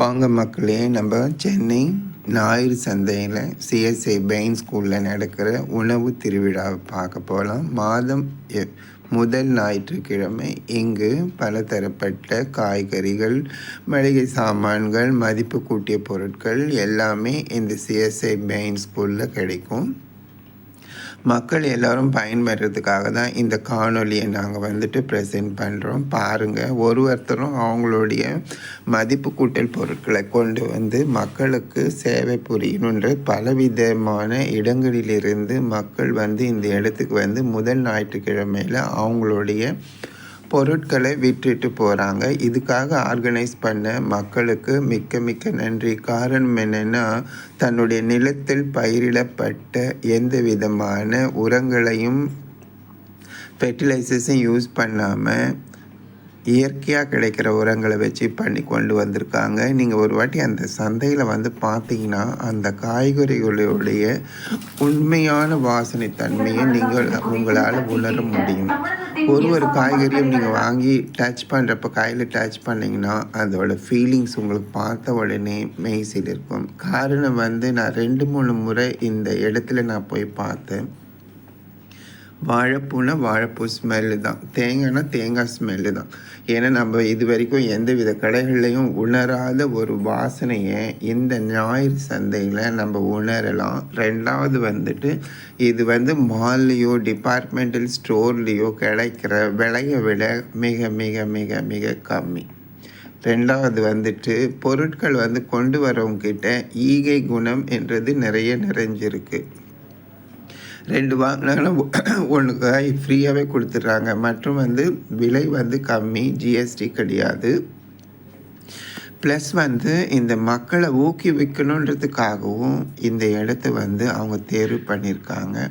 வாங்க மக்களே நம்ம சென்னை ஞாயிறு சந்தையில் சிஎஸ்ஐ பெயின் ஸ்கூலில் நடக்கிற உணவு திருவிழாவை பார்க்க போகலாம் மாதம் முதல் ஞாயிற்றுக்கிழமை இங்கு பலதரப்பட்ட காய்கறிகள் மளிகை சாமான்கள் மதிப்பு கூட்டிய பொருட்கள் எல்லாமே இந்த சிஎஸ்ஐ பெயின் ஸ்கூலில் கிடைக்கும். மக்கள் எல்லோரும் பயன்பெறதுக்காக தான் இந்த காணொலியை நாங்கள் வந்துட்டு ப்ரெசென்ட் பண்ணுறோம் பாருங்கள் ஒரு ஒருத்தரும் அவங்களுடைய மதிப்பு கூட்டல் பொருட்களை கொண்டு வந்து மக்களுக்கு சேவை புரியணுன்ற பலவிதமான இடங்களிலிருந்து மக்கள் வந்து இந்த இடத்துக்கு வந்து முதல் ஞாயிற்றுக்கிழமையில் அவங்களுடைய பொருட்களை விற்றுட்டு போகிறாங்க இதுக்காக ஆர்கனைஸ் பண்ண மக்களுக்கு மிக்க மிக்க நன்றி. காரணம் என்னென்னா தன்னுடைய நிலத்தில் பயிரிடப்பட்ட எந்த விதமான உரங்களையும் ஃபெர்டிலைசர்ஸையும் யூஸ் பண்ணாமல் இயற்கையாக கிடைக்கிற உரங்களை வச்சு பண்ணி கொண்டு வந்திருக்காங்க. நீங்கள் ஒரு வாட்டி அந்த சந்தையில் வந்து பார்த்தீங்கன்னா அந்த காய்கறிகளுடைய உண்மையான வாசனை தன்மையை நீங்கள் உங்களால் உணர முடியும். ஒரு ஒரு காய்கறியும் நீங்கள் வாங்கி டச் பண்ணுறப்ப கையில் டச் பண்ணிங்கன்னா அதோட ஃபீலிங்ஸ் உங்களுக்கு பார்த்த உடனே மெய்சில் இருக்கும் காரணம் வந்து நான் ரெண்டு மூணு முறை இந்த இடத்துல நான் போய் பார்த்தேன். வாழைப்பூனா வாழைப்பூ ஸ்மெல்லு தான். தேங்காய்னா தேங்காய் ஸ்மெல்லு தான். ஏன்னா நம்ம இது வரைக்கும் எந்த வித கடைகள்லையும் உணராத ஒரு வாசனையை இந்த ஞாயிறு சந்தையில் நம்ம உணரலாம். ரெண்டாவது வந்துட்டு இது வந்து மால்லையோ டிபார்ட்மெண்டல் ஸ்டோர்லேயோ கிடைக்கிற விலையை விட மிக மிக மிக மிக கம்மி. ரெண்டாவது வந்துட்டு பொருட்கள் வந்து கொண்டு வரவங்கிட்ட ஈகை குணம் என்றது நிறைய நிறைஞ்சிருக்கு. ரெண்டு வாங்கினாங்கன்னா ஒன்று காய் ஃப்ரீயாகவே கொடுத்துட்றாங்க. மற்றும் வந்து விலை வந்து கம்மி ஜிஎஸ்டி கிடையாது. ப்ளஸ் வந்து இந்த மக்களை ஊக்குவிக்கணுன்றதுக்காகவும் இந்த இடத்த வந்து அவங்க தேர்வு பண்ணியிருக்காங்க.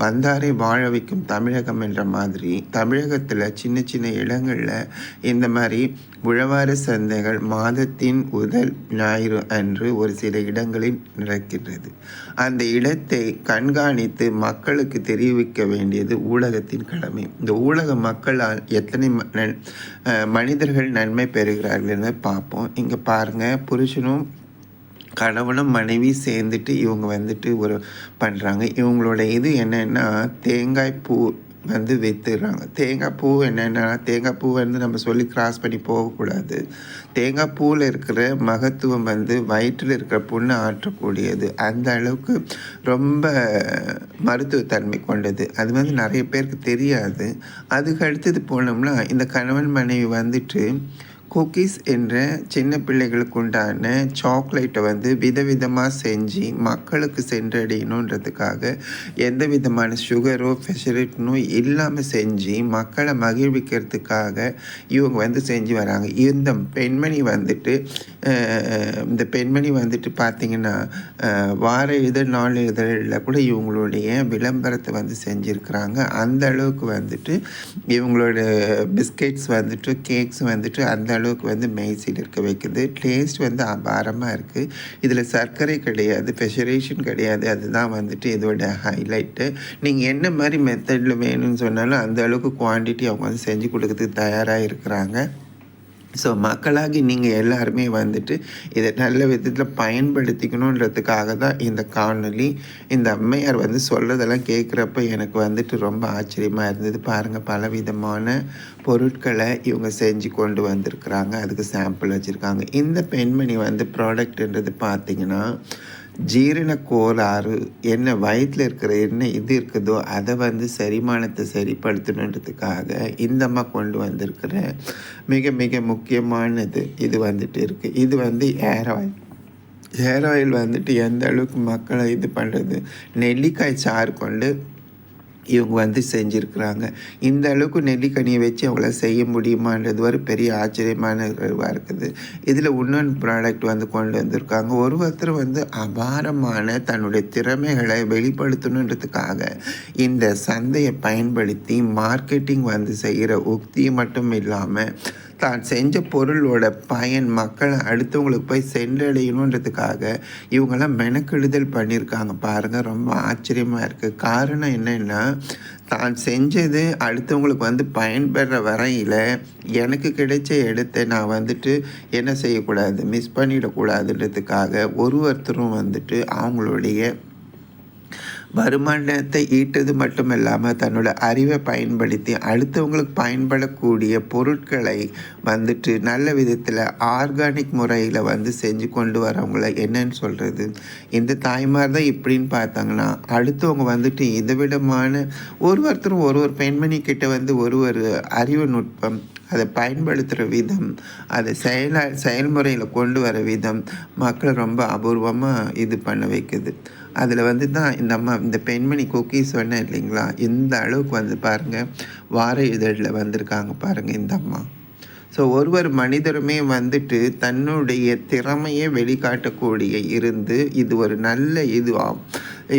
வந்தாரை வாழ வைக்கும் தமிழகம் என்ற மாதிரி. தமிழகத்தில் சின்ன சின்ன இடங்களில் இந்த மாதிரி உழவார சந்தைகள் மாதத்தின் முதல் ஞாயிறு அன்று ஒரு சில இடங்களில் நடக்கின்றது. அந்த இடத்தை கண்காணித்து மக்களுக்கு தெரிவிக்க வேண்டியது ஊடகத்தின் கடமை. இந்த ஊடக மக்களால் எத்தனை ம- நன்- மனிதர்கள் நன்மை பெறுகிறார்கள்னு பார்ப்போம். இங்கே பாருங்கள் புருஷனும் கணவனும் மனைவி சேர்ந்துட்டு இவங்க வந்துட்டு ஒரு பண்ணுறாங்க இவங்களோட இது என்னென்னா தேங்காய் பூ வந்து விற்றுறாங்க தேங்காய் பூ என்னென்னா தேங்காய் பூ வந்து நம்ம சொல்லி கிராஸ் பண்ணி போகக்கூடாது. தேங்காய் பூவில் இருக்கிற மகத்துவம் வந்து வயிற்றில் இருக்கிற புண்ணை ஆற்றக்கூடியது. அந்த அளவுக்கு ரொம்ப மருத்துவத்தன்மை கொண்டது. அது வந்து நிறைய பேருக்கு தெரியாது. அதுக்கு அடுத்தது போனோம்னா இந்த கணவன் மனைவி வந்துட்டு குக்கீஸ் என்ற சின்ன பிள்ளைகளுக்கு உண்டான சாக்லேட்டை வந்து விதவிதமாக செஞ்சு மக்களுக்கு சென்றடையணுன்றதுக்காக எந்த விதமான சுகரோ ஃபெஷரிட்னோ இல்லாமல் செஞ்சு மக்களை மகிழ்விக்கிறதுக்காக இவங்க வந்து செஞ்சு வராங்க. இந்த பெண்மணி வந்துட்டு இந்த பெண்மணி வந்துட்டு பார்த்திங்கன்னா வார இதழ் நாள் இதழில் கூட இவங்களுடைய விளம்பரத்தை வந்து செஞ்சுருக்கிறாங்க. அந்த அளவுக்கு வந்துட்டு இவங்களோட பிஸ்கெட்ஸ் வந்துட்டு கேக்ஸ் வந்துட்டு அந்த அளவுக்கு வந்து மெய்சில் இருக்க வைக்குது. டேஸ்ட் வந்து அபாரமாக இருக்குது இதில் சர்க்கரை கிடையாது ஃபெஷரேஷன் கிடையாது. அதுதான் வந்துட்டு இதோட ஹைலைட்டு நீங்கள் என்ன மாதிரி மெத்தடில் வேணும்னு சொன்னாலும் அந்த அளவுக்கு குவான்டிட்டி அவங்க வந்து செஞ்சு கொடுக்கறதுக்கு தயாராக இருக்கிறாங்க. ஸோ மக்களாகி நீங்கள் எல்லாருமே வந்துட்டு இதை நல்ல விதத்தில் பயன்படுத்திக்கணுன்றதுக்காக தான் இந்த காணொலி இந்த அம்மையார் வந்து சொல்கிறதெல்லாம் கேட்குறப்ப எனக்கு வந்துட்டு ரொம்ப ஆச்சரியமாக இருந்தது. பாருங்கள் பலவிதமான பொருட்களை இவங்க செஞ்சு கொண்டு வந்திருக்கிறாங்க. அதுக்கு சாம்பிள் வச்சுருக்காங்க. இந்த பெண்மணி வந்து ப்ராடக்ட்ன்றது பார்த்தீங்கன்னா ஜீரண கோளாறு என்ன வயிற்றில் இருக்கிற என்ன இது இருக்குதோ அதை வந்து செரிமானத்தை சரிப்படுத்தணுன்றதுக்காக இந்த கொண்டு வந்திருக்கிற மிக மிக முக்கியமானது இது வந்துட்டு இருக்குது இது வந்து ஏர் ஆயில் ஹேர் ஆயில் வந்துட்டு எந்த அளவுக்கு மக்களை இது பண்ணுறது நெல்லிக்காய் சாறு கொண்டு இவங்க வந்து செஞ்சுருக்குறாங்க. இந்த அளவுக்கு நெல்லிக்கனியை வச்சு அவங்கள செய்ய முடியுமான்றது ஒரு பெரிய ஆச்சரியமான இருக்குது. இதில் இன்னொன்று ப்ராடக்ட் வந்து கொண்டு வந்திருக்காங்க. ஒரு ஒருத்தர் வந்து அபாரமான தன்னுடைய திறமைகளை வெளிப்படுத்தணுன்றதுக்காக இந்த சந்தையை பயன்படுத்தி மார்க்கெட்டிங் வந்து செய்கிற உக்தி மட்டும் இல்லாமல் தான் செஞ்ச பொருளோட பயன் மக்களை அடுத்தவங்களுக்கு போய் சென்றடையணுன்றதுக்காக இவங்கெல்லாம் மெனக்கெடுதல் பண்ணியிருக்காங்க. பாருங்கள் ரொம்ப ஆச்சரியமாக இருக்குது காரணம் என்னென்னா தான் செஞ்சது அடுத்தவங்களுக்கு வந்து பயன்பெற வரையில் எனக்கு கிடைச்ச இடத்த நான் வந்துட்டு என்ன செய்யக்கூடாது மிஸ் பண்ணிடக்கூடாதுன்றதுக்காக ஒரு ஒருத்தரும் வந்துட்டு அவங்களுடைய வருமானத்தை ஈட்டது மட்டும் இல்லாமல் தன்னோட அறிவை பயன்படுத்தி அடுத்தவங்களுக்கு பயன்படக்கூடிய பொருட்களை வந்துட்டு நல்ல விதத்தில் ஆர்கானிக் முறையில் வந்து செஞ்சு கொண்டு வரவங்கள என்னன்னு சொல்கிறது இந்த தாய்மார் தான் இப்படின்னு பார்த்தாங்கன்னா அடுத்தவங்க வந்துட்டு இதை விடமான ஒரு ஒருத்தரும் ஒரு ஒரு பெண்மணி கிட்ட வந்து ஒரு ஒரு அறிவு நுட்பம் அதை பயன்படுத்துகிற விதம் அதை செயலா செயல்முறையில் கொண்டு வர விதம் மக்களை ரொம்ப அபூர்வமாக இது பண்ண வைக்குது. அதில் வந்து தான் இந்த அம்மா இந்த பெண்மணி குக்கீஸ் சொன்னேன் இல்லைங்களா? இந்த அளவுக்கு வந்து பாருங்கள் வார இதழில் வந்திருக்காங்க பாருங்கள் இந்த அம்மா. ஸோ ஒருவர் மனிதருமே வந்துட்டு தன்னுடைய திறமையை வெளிக்காட்டக்கூடிய இருந்து இது ஒரு நல்ல இதுவாக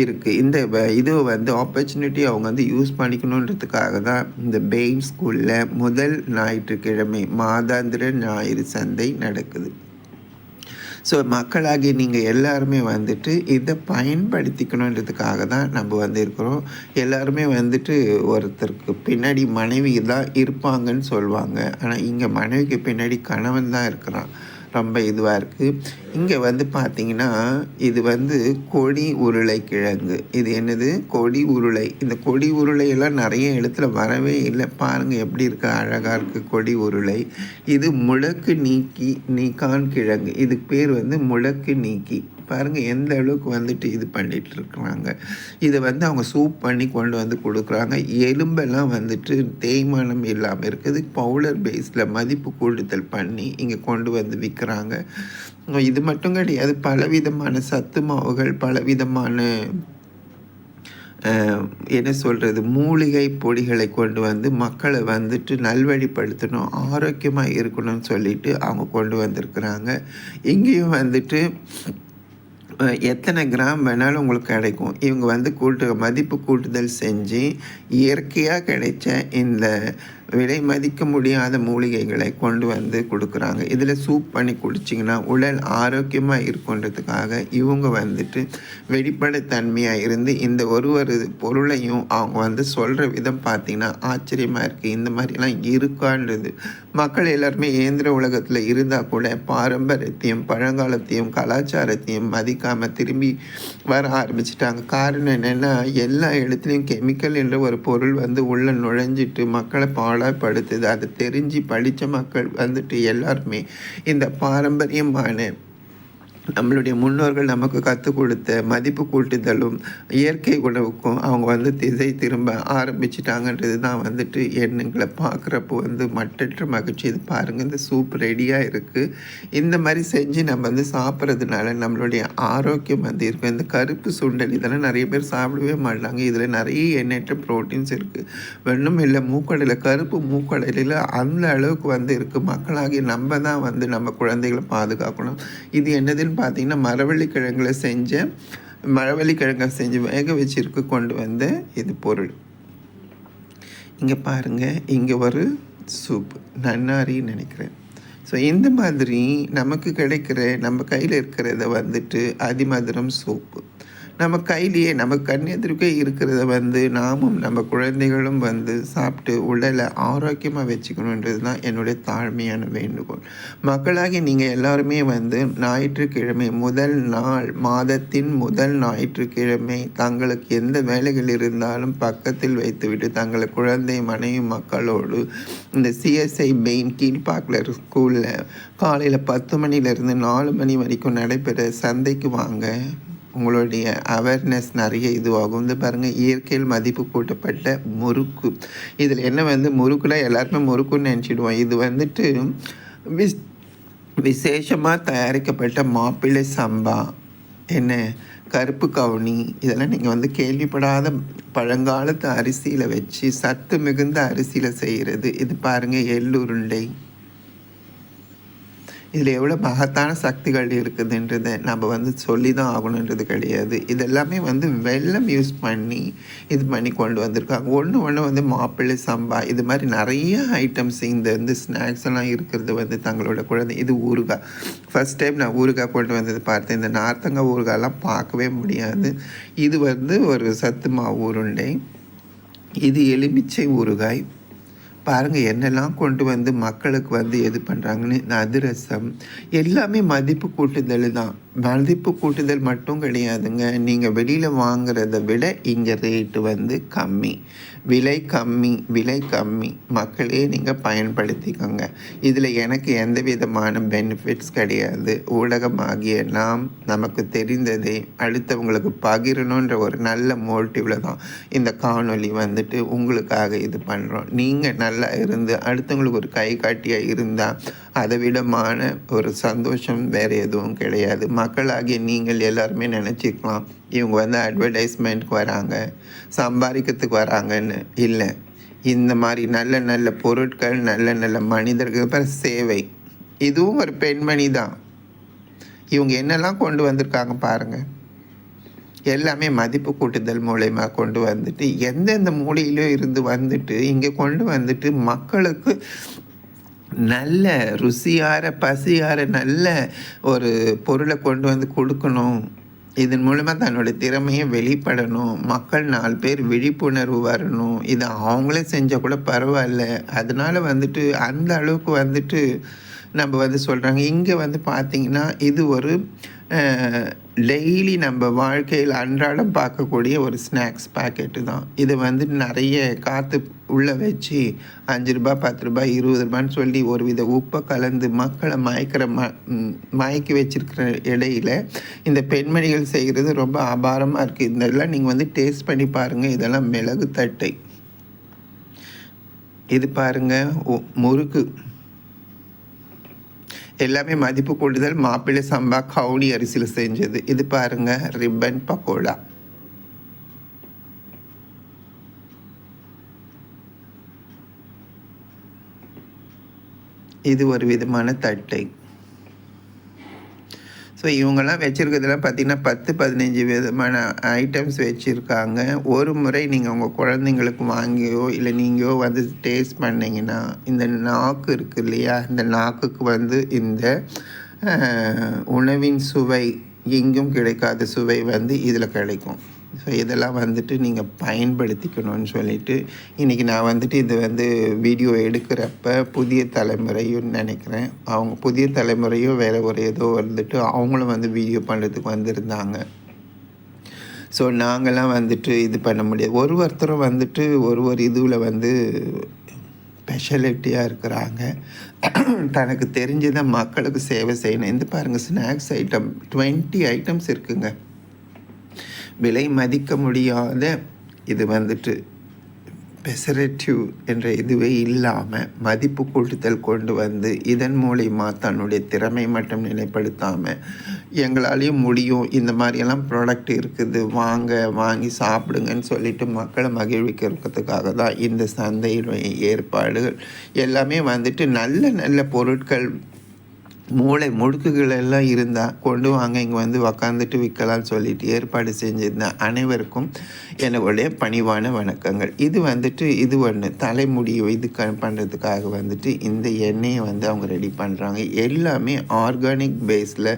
இருக்குது இந்த இது வந்து ஆப்பர்ச்சுனிட்டி அவங்க வந்து யூஸ் பண்ணிக்கணுன்றதுக்காக தான் இந்த பெயின் ஸ்கூலில் முதல் ஞாயிற்றுக்கிழமை மாதாந்திர ஞாயிறு சந்தை நடக்குது. ஸோ மக்களாகி நீங்கள் எல்லாருமே வந்துட்டு இதை பயன்படுத்திக்கணுன்றதுக்காக தான் நம்ம வந்து இருக்கிறோம் எல்லாருமே வந்துட்டு ஒருத்தருக்கு பின்னாடி மனைவி தான் இருப்பாங்கன்னு சொல்லுவாங்க ஆனால் இங்கே மனைவிக்கு பின்னாடி கணவன் தான் இருக்கிறான். ரொம்ப இதுவாக இருக்குது இங்கே வந்து பார்த்திங்கன்னா இது வந்து கொடி உருளை கிழங்கு. இது என்னது? கொடி உருளை. இந்த கொடி உருளையெல்லாம் நிறைய இடத்துல வரவே இல்லை. பாருங்கள் எப்படி இருக்கு? அழகாக இருக்குது கொடி உருளை. இது முழக்கு நீக்கி நீக்கான் கிழங்கு. இதுக்கு பேர் வந்து முழக்கு நீக்கி. பாருங்கள் எந்த அளவுக்கு வந்துட்டு இது பண்ணிகிட்டு இருக்கிறாங்க இதை வந்து அவங்க சூப் பண்ணி கொண்டு வந்து கொடுக்குறாங்க. எலும்பெல்லாம் வந்துட்டு தேய்மானம் இல்லாமல் இருக்குது. பவுடர் பேஸில் மதிப்பு கூடுதல் பண்ணி இங்கே கொண்டு வந்து விற்கிறாங்க இது மட்டும் கிடையாது பலவிதமான சத்து மாவுகள் பலவிதமான என்ன சொல்கிறது மூலிகை பொடிகளை கொண்டு வந்து மக்களை வந்துட்டு நல்வழிப்படுத்தணும் ஆரோக்கியமாக இருக்கணும்னு சொல்லிட்டு அவங்க கொண்டு வந்திருக்கிறாங்க. இங்கேயும் வந்துட்டு எத்தனை கிராம் வேணாலும் உங்களுக்கு கிடைக்கும். இவங்க வந்து கூட்டு மதிப்பு கூட்டுதல் செஞ்சு இயற்கையாக கிடைச்ச இந்த விலை மதிக்க முடியாத மூலிகைகளை கொண்டு வந்து கொடுக்குறாங்க. இதில் சூப் பண்ணி குடிச்சிங்கன்னா உடல் ஆரோக்கியமாக இருக்குன்றதுக்காக இவங்க வந்துட்டு வெளிப்படைத்தன்மையாக இருந்து இந்த ஒரு ஒரு பொருளையும் அவங்க வந்து சொல்கிற விதம் பார்த்திங்கன்னா ஆச்சரியமாக இருக்குது இந்த மாதிரிலாம் இருக்கான்றது. மக்கள் எல்லாருமே இயந்திர உலகத்தில் இருந்தால் கூட பாரம்பரியத்தையும் பழங்காலத்தையும் கலாச்சாரத்தையும் மதிக்காமல் திரும்பி வர ஆரம்பிச்சிட்டாங்க. காரணம் என்னென்னா எல்லா இடத்துலையும் கெமிக்கல் என்ற ஒரு பொருள் வந்து உள்ளே நுழைஞ்சிட்டு மக்களை பாழ பாடாப்படுத்துது அதை தெரிஞ்சு படித்த மக்கள் வந்துட்டு எல்லாருமே இந்த பாரம்பரியமான நம்மளுடைய முன்னோர்கள் நமக்கு கற்றுக் கொடுத்த மதிப்பு கூட்டுதலும் இயற்கை உணவுக்கும் அவங்க வந்து திசை திரும்ப ஆரம்பிச்சிட்டாங்கன்றது தான் வந்துட்டு எண்ணுங்களை பார்க்குறப்போ வந்து மட்டற்ற மகிழ்ச்சி. இது பாருங்கள் இந்த சூப் ரெடியாக இருக்குது இந்த மாதிரி செஞ்சு நம்ம வந்து சாப்பிட்றதுனால நம்மளுடைய ஆரோக்கியம் வந்து இருக்கும். இந்த கருப்பு சுண்டல் இதெல்லாம் நிறைய பேர் சாப்பிடவே மாட்டாங்க. இதில் நிறைய எண்ணற்ற ப்ரோட்டீன்ஸ் இருக்குது வெண்ணும் இல்லை மூக்கடையில் கருப்பு மூக்கடையில் அந்த அளவுக்கு வந்து இருக்குது மக்களாகி நம்ம தான் வந்து நம்ம குழந்தைகளை பாதுகாக்கணும். இது என்னதில் என்னென்னு பார்த்தீங்கன்னா மரவள்ளிக்கிழங்குல செஞ்ச மரவள்ளி செஞ்சு வேக வச்சிருக்கு கொண்டு வந்த இது பொருள். இங்கே பாருங்கள் இங்கே ஒரு சூப் நன்னாரின்னு நினைக்கிறேன். ஸோ இந்த மாதிரி நமக்கு கிடைக்கிற நம்ம கையில் இருக்கிறத வந்துட்டு அதிமதுரம் சூப்பு நம்ம கையிலேயே நம்ம கண்ணெதிர்க்கே இருக்கிறத வந்து நாமும் நம்ம குழந்தைகளும் வந்து சாப்பிட்டு உடலை ஆரோக்கியமாக வச்சுக்கணுன்றது தான் என்னுடைய தாழ்மையான வேண்டுகோள். மக்களாகி நீங்கள் எல்லாருமே வந்து ஞாயிற்றுக்கிழமை முதல் நாள் மாதத்தின் முதல் ஞாயிற்றுக்கிழமை தங்களுக்கு எந்த வேலைகள் இருந்தாலும் பக்கத்தில் வைத்துவிட்டு தங்களை குழந்தை மனைவி மக்களோடு இந்த சிஎஸ்ஐ பெயின் கீழ்பாக்கில் ஸ்கூலில் காலையில் பத்து மணிலேருந்து நாலு மணி வரைக்கும் நடைபெற சந்தைக்கு வாங்க. உங்களுடைய அவேர்னஸ் நிறைய இதுவாகும். வந்து பாருங்கள் இயற்கையில் மதிப்பு கூட்டப்பட்ட முறுக்கு. இதில் என்ன வந்து முறுக்குனா எல்லாருமே முறுக்குன்னு நினச்சிடுவோம். இது வந்துட்டு விஸ் விசேஷமாக தயாரிக்கப்பட்ட மாப்பிள்ளை சம்பா. என்ன? கருப்பு கவுனி. இதெல்லாம் நீங்கள் வந்து கேள்விப்படாத பழங்காலத்து அரிசியில் வச்சு சத்து மிகுந்த அரிசியில் செய்கிறது இது பாருங்கள் எள்ளுருண்டை இதில் எவ்வளோ மகத்தான சக்திகள் இருக்குதுன்றதை நம்ம வந்து சொல்லி தான் ஆகணுன்றது கிடையாது. இதெல்லாமே வந்து வெள்ளம் யூஸ் பண்ணி இது பண்ணி கொண்டு வந்திருக்காங்க. ஒன்று ஒன்று வந்து மாப்பிள்ளை சம்பா இது மாதிரி நிறைய ஐட்டம்ஸ் இந்த வந்து ஸ்நாக்ஸ் எல்லாம் இருக்கிறது வந்து தங்களோட குழந்தை. இது ஊறுகாய். ஃபஸ்ட் டைம் நான் ஊறுகாய் கொண்டு வந்தது பார்த்தேன். இந்த நார்த்தங்காய் ஊறுகாயெல்லாம் பார்க்கவே முடியாது. இது வந்து ஒரு சத்து மாவு உருண்டை. இது எலுமிச்சை ஊறுகாய். பாருங்கள் என்னெல்லாம் கொண்டு வந்து மக்களுக்கு வந்து எது பண்ணுறாங்கன்னு அதிரசம் எல்லாமே மதிப்பு கூட்டுதல் தான். மதிப்பு கூட்டுதல் மட்டும் கிடையாதுங்க. நீங்கள் வெளியில் வாங்குறத விட இங்கே ரேட்டு வந்து கம்மி. விலை கம்மி விலை கம்மி. மக்களே நீங்கள் பயன்படுத்திக்கோங்க. இதில் எனக்கு எந்த விதமான பெனிஃபிட்ஸ் கிடையாது. ஊடகமாகிய நாம் நமக்கு தெரிந்ததை அடுத்தவங்களுக்கு பகிரணுன்ற ஒரு நல்ல மோட்டிவில் தான் இந்த காணொலி வந்துட்டு உங்களுக்காக இது பண்ணுறோம் நீங்கள் நல்லா இருந்து அடுத்தவங்களுக்கு ஒரு கை காட்டியாக இருந்தால் அதை விடமான ஒரு சந்தோஷம் வேறு எதுவும் கிடையாது. மக்களாகிய நீங்கள் எல்லாருமே நினச்சிக்கலாம் இவங்க வந்து அட்வர்டைஸ்மெண்ட்க்கு வராங்க சம்பாதிக்கிறதுக்கு வராங்கன்னு. இல்லை. இந்த மாதிரி நல்ல நல்ல பொருட்கள் நல்ல நல்ல மனிதர்கள் அப்புறம் சேவை. இதுவும் ஒரு பெண்மணி தான். இவங்க என்னெல்லாம் கொண்டு வந்திருக்காங்க பாருங்கள் எல்லாமே மதிப்பு கூட்டுதல் மூலயமா கொண்டு வந்துட்டு எந்தெந்த மூலையிலும் இருந்து வந்துட்டு இங்கே கொண்டு வந்துட்டு மக்களுக்கு நல்ல ருசியார பசியார நல்ல ஒரு பொருளை கொண்டு வந்து கொடுக்கணும். இதன் மூலமாக தன்னுடைய திறமையை வெளிப்படணும். மக்கள் நாலு பேர் விழிப்புணர்வு வரணும். இதை அவங்களே செஞ்சால் கூட பரவாயில்ல. அதனால் வந்துட்டு அந்த அளவுக்கு வந்துட்டு நம்ம வந்து சொல்கிறாங்க இங்கே வந்து பார்த்திங்கன்னா இது ஒரு டெய்லி நம்ம வாழ்க்கையில் அன்றாடம் பார்க்கக்கூடிய ஒரு ஸ்நாக்ஸ் பேக்கெட்டு தான். இது வந்து நிறைய காற்று உள்ளே வச்சு அஞ்சு ரூபா பத்து ரூபாய் இருபது ரூபான்னு சொல்லி ஒரு வித உப்பை கலந்து மக்களை மயக்கிற ம மயக்கி வச்சிருக்கிற இடையில இந்த பெண்மணிகள் செய்கிறது ரொம்ப அபாரமாக இருக்குது இதெல்லாம் நீங்கள் வந்து டேஸ்ட் பண்ணி பாருங்கள் இதெல்லாம் மிளகு தட்டை இது பாருங்கள் முறுக்கு. எல்லாமே மதிப்பு கூடுதல் மாப்பிள்ளை சம்பா கவுனி அரிசியில் செஞ்சது. இது பாருங்க ரிப்பன் பக்கோடா. இது ஒரு விதமான தட்டை. ஸோ இவங்கெல்லாம் வச்சுருக்கிறதுலாம் பார்த்திங்கன்னா பத்து பதினஞ்சு விதமான ஐட்டம்ஸ் வச்சுருக்காங்க. ஒரு முறை நீங்கள் உங்கள் குழந்தைங்களுக்கு வாங்கியோ இல்லை நீங்களோ வந்து டேஸ்ட் பண்ணிங்கன்னா இந்த நாக்கு இருக்குது இல்லையா? இந்த நாக்குக்கு வந்து இந்த உணவின் சுவை எங்கும் கிடைக்காத சுவை வந்து இதில் கிடைக்கும். ஸோ இதெல்லாம் வந்துட்டு நீங்கள் பயன்படுத்திக்கணும்னு சொல்லிட்டு இன்றைக்கி நான் வந்துட்டு இது வந்து வீடியோ எடுக்கிறப்ப புதிய தலைமுறையும் நினைக்கிறேன். அவங்க புதிய தலைமுறையும் வேறு ஒரு ஏதோ வந்துட்டு அவங்களும் வந்து வீடியோ பண்ணுறதுக்கு வந்திருந்தாங்க. ஸோ நாங்கள்லாம் வந்துட்டு இது பண்ண முடியாது. ஒரு ஒருத்தரும் வந்துட்டு ஒரு ஒரு இதுவில் வந்து ஸ்பெஷலிட்டியாக இருக்கிறாங்க. தனக்கு தெரிஞ்சதை மக்களுக்கு சேவை செய்யணும். இந்த பாருங்கள் ஸ்நாக்ஸ் ஐட்டம் டுவெண்ட்டி ஐட்டம்ஸ் இருக்குங்க. விலை மதிக்க முடியாத இது வந்துட்டு பெசரேட்டிவ் என்ற இதுவே இல்லாமல் மதிப்பு கூட்டுதல் கொண்டு வந்து இதன் மூலிமா தன்னுடைய திறமை மட்டும் நிலைப்படுத்தாமல் எங்களாலேயும் முடியும். இந்த மாதிரியெல்லாம் ப்ராடக்ட் இருக்குது. வாங்க வாங்கி சாப்பிடுங்கன்னு சொல்லிட்டு மக்களை மகிழ்விக்கிறதுக்காக தான் இந்த சந்தையினுடைய ஏற்பாடுகள். எல்லாமே வந்துட்டு நல்ல நல்ல பொருட்கள் மூளை முடுக்குகள் எல்லாம் இருந்தால் கொண்டு வாங்க இங்கே வந்து உக்காந்துட்டு விற்கலாம்னு சொல்லிட்டு ஏற்பாடு செஞ்சுருந்தேன் அனைவருக்கும் என்னுடைய பணிவான வணக்கங்கள். இது வந்துட்டு இது ஒன்று தலைமுடி இது க பண்ணுறதுக்காக வந்துட்டு இந்த எண்ணெயை வந்து அவங்க ரெடி பண்ணுறாங்க எல்லாமே ஆர்கானிக் பேஸில்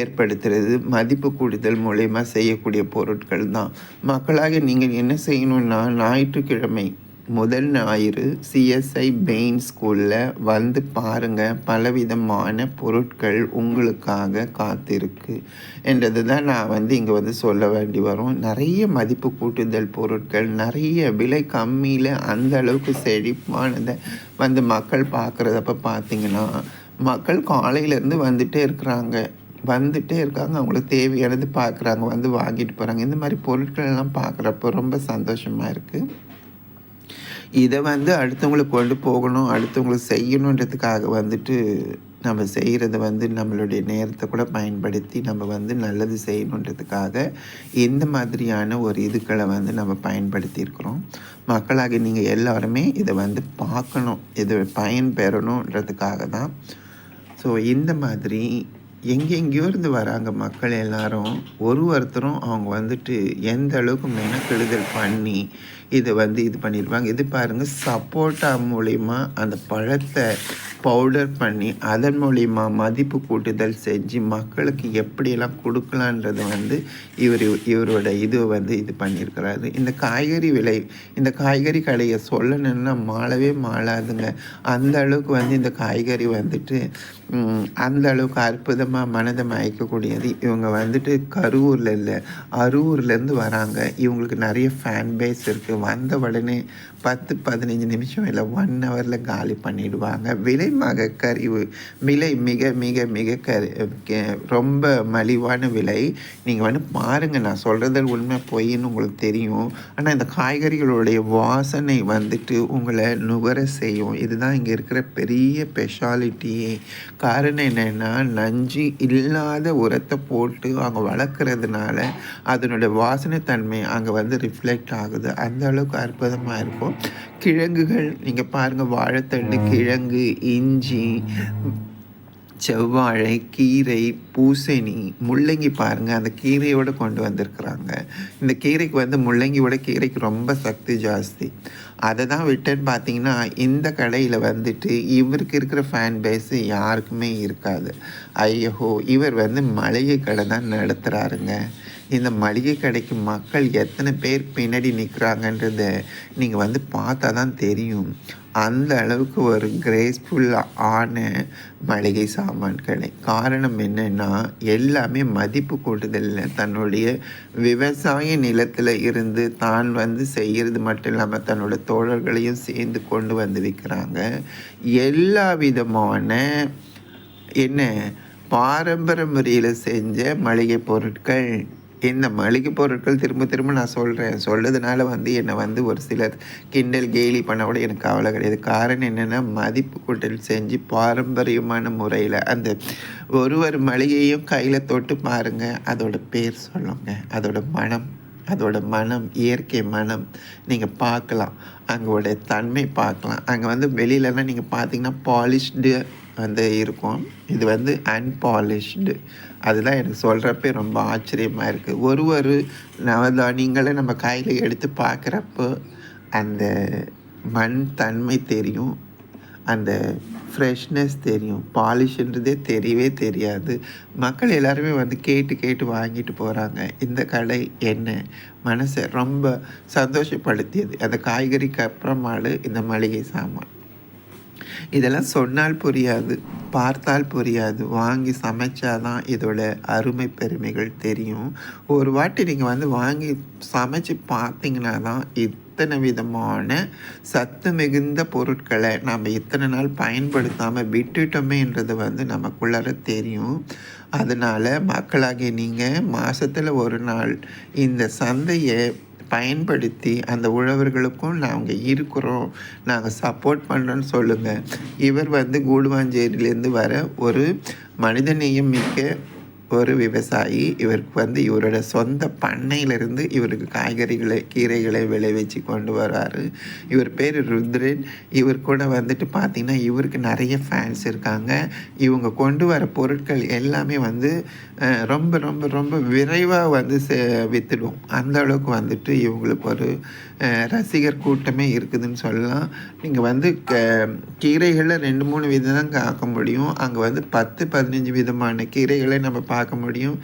ஏற்படுத்துறது மதிப்பு கூடுதல் மூலயமா செய்யக்கூடிய பொருட்கள் தான். மக்களாக நீங்கள் என்ன செய்யணுன்னா ஞாயிற்றுக்கிழமை முதல் ஞாயிறு சிஎஸ்ஐ பெயின் ஸ்கூலில் வந்து பாருங்கள் பலவிதமான பொருட்கள் உங்களுக்காக காத்திருக்கு. என்றது தான் நான் வந்து இங்கே வந்து சொல்ல வேண்டி வரும். நிறைய மதிப்பு கூட்டுதல் பொருட்கள் நிறைய விலை கம்மியில் அந்த அளவுக்கு செழிப்பானதை வந்து மக்கள் பார்க்குறதப்ப பார்த்தீங்கன்னா மக்கள் காலையிலேருந்து வந்துகிட்டே இருக்கிறாங்க. வந்துகிட்டே இருக்காங்க. அவங்களுக்கு தேவையானது பார்க்குறாங்க வந்து வாங்கிட்டு போகிறாங்க இந்த மாதிரி பொருட்கள் எல்லாம் பார்க்குறப்ப ரொம்ப சந்தோஷமாக இருக்குது இதை வந்து அடுத்தவங்களுக்கு கொண்டு போகணும் அடுத்தவங்களுக்கு செய்யணுன்றதுக்காக வந்துட்டு நம்ம செய்கிறத வந்து நம்மளுடைய நேரத்தை கூட பயன்படுத்தி நம்ம வந்து நல்லது செய்யணுன்றதுக்காக இந்த மாதிரியான ஒரு இதுக்களை வந்து நம்ம பயன்படுத்தியிருக்கிறோம். மக்களாக நீங்கள் எல்லாருமே இதை வந்து பார்க்கணும் இது பயன் பெறணுன்றதுக்காக தான். ஸோ இந்த மாதிரி எங்கெங்கேயோ இருந்து வராங்க மக்கள் எல்லாரும் ஒரு ஒருத்தரும் அவங்க வந்துட்டு எந்த அளவுக்கு மெனக்கெடுதல் பண்ணி இதை வந்து இது பண்ணியிருப்பாங்க இது பாருங்கள் சப்போட்டா மூலிமா அந்த பழத்தை பவுடர் பண்ணி அதன் மூலிமா மதிப்பு கூட்டுதல் செஞ்சு மக்களுக்கு எப்படியெல்லாம் கொடுக்கலான்றது வந்து இவர் இவரோட இது வந்து இது பண்ணியிருக்கிறாரு இந்த காய்கறி விலை இந்த காய்கறி கடையை சொல்லணுன்னா மாளவே மாளாதுங்க. அந்த அளவுக்கு வந்து இந்த காய்கறி வந்துட்டு அந்த அளவுக்கு அற்புதமாக மனதை மயக்கக்கூடியது. இவங்க வந்துட்டு கரூரில் இல்லை அரூர்லேருந்து வராங்க. இவங்களுக்கு நிறைய ஃபேன் பேஸ் இருக்குது வந்த உடனே பத்து பதினஞ்சு நிமிஷம் இல்லை ஒன் ஹவரில் காலி பண்ணிடுவாங்க. விலை மக கறி விலை மிக மிக மிக கறி ரொம்ப மலிவான விலை. நீங்கள் வந்து பாருங்கள் நான் சொல்கிறது உண்மை பொய்ன்னு உங்களுக்கு தெரியும். ஆனால் இந்த காய்கறிகளுடைய வாசனை வந்துட்டு உங்களை நுகர செய்யும். இதுதான் இங்கே இருக்கிற பெரிய ஸ்பெஷாலிட்டியே காரணம் என்னென்னா நஞ்சு இல்லாத உரத்தை போட்டு அவங்க வளர்க்குறதுனால அதனுடைய வாசனை தன்மை அங்கே வந்து ரிஃப்ளெக்ட் ஆகுது. அந்த அளவுக்கு அற்புதமாக இருக்கும். கிழங்குகள் நீங்கள் பாருங்கள் வாழைத்தண்டு கிழங்கு இஞ்சி செவ்வாழை கீரை பூசணி முள்ளங்கி பாருங்கள் அந்த கீரையோடு கொண்டு வந்திருக்கிறாங்க. இந்த கீரைக்கு வந்து முள்ளங்கியோட கீரைக்கு ரொம்ப சக்தி ஜாஸ்தி. அதை தான் விட்டேன்னு பார்த்தீங்கன்னா இந்த கடையில் வந்துட்டு இவருக்கு இருக்கிற ஃபேன் பேஸு யாருக்குமே இருக்காது. ஐயோ இவர் வந்து மளிகை கடை தான் நடத்துகிறாருங்க இந்த மளிகை கடைக்கு மக்கள் எத்தனை பேர் பின்னாடி நிற்கிறாங்கன்றத நீங்கள் வந்து பார்த்தா தான் தெரியும். அந்த அளவுக்கு ஒரு கிரேஸ்ஃபுல்லாக ஆன மளிகை சாமான் கடை. காரணம் என்னென்னா எல்லாமே மதிப்பு கூட்டுதலில். தன்னுடைய விவசாய நிலத்தில் இருந்து தான் வந்து செய்கிறது மட்டும் இல்லாமல் தன்னோட தோழர்களையும் சேர்ந்து கொண்டு வந்து விற்கிறாங்க எல்லா விதமான என்ன பாரம்பரிய முறையில் செஞ்ச மளிகை பொருட்கள் இந்த மளிகை பொருட்கள் திரும்ப திரும்ப நான் சொல்கிறேன் சொல்கிறதுனால வந்து என்னை வந்து ஒரு சிலர் கிண்டல் கேலி பண்ண கூட எனக்கு கவலை கிடையாது. காரணம் என்னென்னா மதிப்பு கூட்டல் செஞ்சு பாரம்பரியமான முறையில் அந்த ஒரு ஒரு மளிகையும் கையில் தொட்டு பாருங்கள் அதோட பேர் சொல்லுங்க. அதோட மனம் அதோட மனம் இயற்கை மனம் நீங்கள் பார்க்கலாம். அங்கோடைய தன்மை பார்க்கலாம். அங்கே வந்து வெளியிலலாம் நீங்கள் பார்த்தீங்கன்னா பாலிஷ்டு வந்து இருக்கும். இது வந்து அன்பாலிஷ்டு அதெல்லாம் எனக்கு சொல்கிறப்ப ரொம்ப ஆச்சரியமாக இருக்குது ஒரு ஒரு நவதானியங்களை நம்ம கையில் எடுத்து பார்க்குறப்போ அந்த மண் தன்மை தெரியும் அந்த ஃப்ரெஷ்னஸ் தெரியும் பாலிஷ்ன்றதே தெரியவே தெரியாது. மக்கள் எல்லாருமே வந்து கேட்டு கேட்டு வாங்கிட்டு போகிறாங்க இந்த கடை என்ன? மனசை ரொம்ப சந்தோஷப்படுத்தியது. அந்த காய்கறிக்கு அப்புறமாலு இந்த மளிகை சாமான். இதெல்லாம் சொன்னால் புரியாது பார்த்தால் புரியாது. வாங்கி சமைச்சாதான் இதோட அருமை பெருமைகள் தெரியும். ஒரு வாட்டி நீங்கள் வந்து வாங்கி சமைச்சு பார்த்தீங்கன்னா தான் இத்தனை விதமான சத்து மிகுந்த பொருட்களை நம்ம இத்தனை நாள் பயன்படுத்தாமல் விட்டுட்டோமேன்றது வந்து நமக்குள்ளார தெரியும். அதனால் மக்களாகிய நீங்கள் மாதத்தில் ஒரு நாள் இந்த சந்தையை பயன்படுத்தி அந்த உழவர்களுக்கும் நாங்கள் இருக்கிறோம். நாங்கள் சப்போர்ட் பண்ணுறோன்னு சொல்லுங்கள் இவர் வந்து கூடுவாஞ்சேரியிலேருந்து வர ஒரு மனிதநேயம் மிக்க ஒரு விவசாயி. இவருக்கு வந்து இவரோட சொந்த பண்ணையிலிருந்து இவருக்கு காய்கறிகளை கீரைகளை விளைவிச்சு கொண்டு வர்றாரு இவர் பேர் ருத்ரன். இவர் கூட வந்துட்டு பார்த்திங்கன்னா இவருக்கு நிறைய ஃபேன்ஸ் இருக்காங்க. இவங்க கொண்டு வர பொருட்கள் எல்லாமே வந்து ரொம்ப ரொம்ப ரொம்ப விரைவாக வந்து விற்றுடும் அந்த அளவுக்கு வந்துட்டு இவங்களுக்கு ஒரு ரசிகர் கூட்டமே இருக்குதுன்னு சொல்லலாம். நீங்கள் வந்து க கீரைகளை ரெண்டு மூணு விதம் தான் காக்க முடியும். அங்கே வந்து பத்து பதினஞ்சு விதமான கீரைகளை நம்ம பார்க்க முடியும்.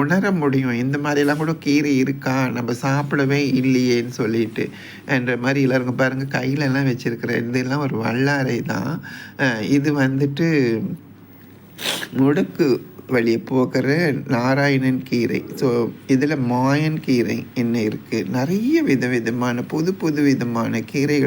உணர முடியும். இந்த மாதிரிலாம் கூட கீரை இருக்கா? நம்ம சாப்பிடவே இல்லையேன்னு சொல்லிட்டு என்ற மாதிரி எல்லாருங்க பாருங்கள் கையிலலாம் வச்சுருக்கிற இதெல்லாம் ஒரு வல்லாரை தான். இது வந்துட்டு முடுக்கு வழியை போக்குற நாராயணன் கீரை. ஸோ இதில் மாயன் கீரை என்ன இருக்குது நிறைய விதவிதமான புது புது விதமான கீரைகள்